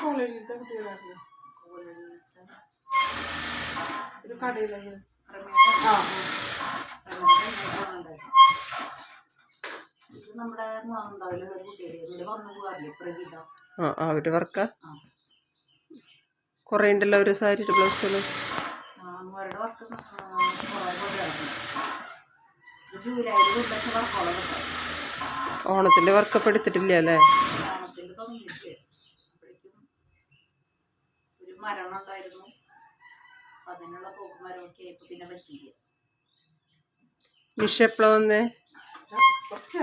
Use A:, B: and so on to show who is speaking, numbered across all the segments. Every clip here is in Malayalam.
A: കോളേജിലത്തെ കുട്ടികളായിരുന്നു ഒരു കടയിലത് ആ.
B: ഇത് നമ്മുടെ മുളകുണ്ടാവില്ല? ഒരു കുട്ടിയുടെ ഇവിടെ വന്നു പോകാറില്ലേ പ്രവിത
C: ആ ആ വർക്കാ വർക്ക
B: ആ?
C: കുറേ ഉണ്ടല്ലോ ഒരു സാരി ബ്ലൗസുകൾ
B: അമ്മമാരുടെ വർക്ക് ജൂലൈയിൽ ഒരു ലക്ഷം വർക്കോളം കിട്ടും.
C: ഓണത്തിന്റെ വർക്കപ്പ് എടുത്തിട്ടില്ല അല്ലേ?
B: മിഷ തുടങ്ങിയിട്ട് ഒരു മരണം ഉണ്ടായിരുന്നു. അതിനുള്ള പോക്ക് മരമൊക്കെ ആയപ്പോൾ പിന്നെ പറ്റിയില്ല.
C: നിഷ എപ്പോഴാ വന്നേ?
A: കുറച്ച്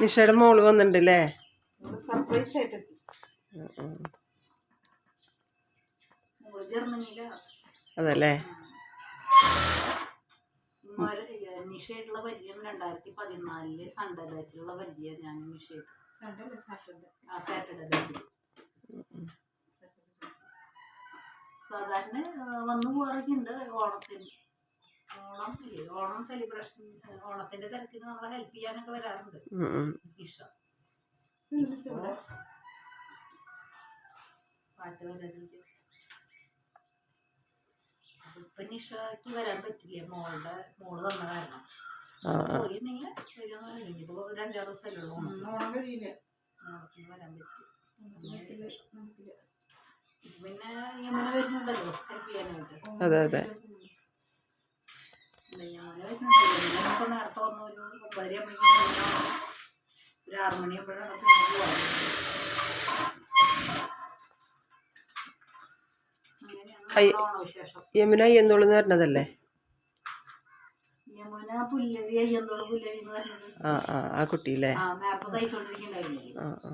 C: നിഷയുടെ മോൾ വന്നിട്ടുണ്ടല്ലേ
A: സർപ്രൈസ് ആയിട്ട്
C: അതല്ലേ?
B: ഇമ്മാര് നിഷയായിട്ടുള്ള പരിചയം രണ്ടായിരത്തി പതിനാലിൽ സൺഡേ ബാച്ചിലുള്ള പരിചയം ഞാൻ നിഷയായിട്ട് ആ സാറ്റർഡേ ബാച്ചിൽ സാധാരണ വന്നു പോകാറൊക്കെ ഉണ്ട് ഓണത്തിന്. ഓണം ഓണം സെലിബ്രേഷൻ ഓണത്തിന്റെ തിരക്കിന് നമ്മളെ ഹെൽപ്പ് ചെയ്യാനൊക്കെ വരാറുണ്ട്.
C: ഉം,
B: പാട്ട് വരാറുണ്ട് ഇപ്പൊ നിഷയ്ക്ക് വരാൻ പറ്റില്ല? മോളുടെ മോൾ വന്ന കാരണം
C: ആ ആ.
B: പോയിരുന്നെങ്കിൽ ഒരു അഞ്ചാറ് ദിവസമല്ലേ ഉള്ളൂ ഓണത്തിന്.
A: ഓണം കഴിയില്ല.
B: ഓണത്തിന് വരാൻ പറ്റും. അങ്ങനെ വിശേഷം. ഇത് പിന്നെ യമന വരുന്നുണ്ടല്ലോ ഹെൽപ്പ് ചെയ്യാനായിട്ട്
C: അതെ അതെ.
B: യമന വരുന്നുണ്ടല്ലോ. ഇപ്പൊ നേരത്തെ വന്ന ഒരു ഒമ്പതര ആകുമ്പോഴേക്കും ഒരു ആറു പിന്നെ പോവാറ്
C: യമുന പറഞ്ഞതല്ലേ?
B: പുല്ലഴി എന്ന് പറഞ്ഞത്
C: ആ ആ ആ കുട്ടിയില്ലേ?
B: ആ
C: ആ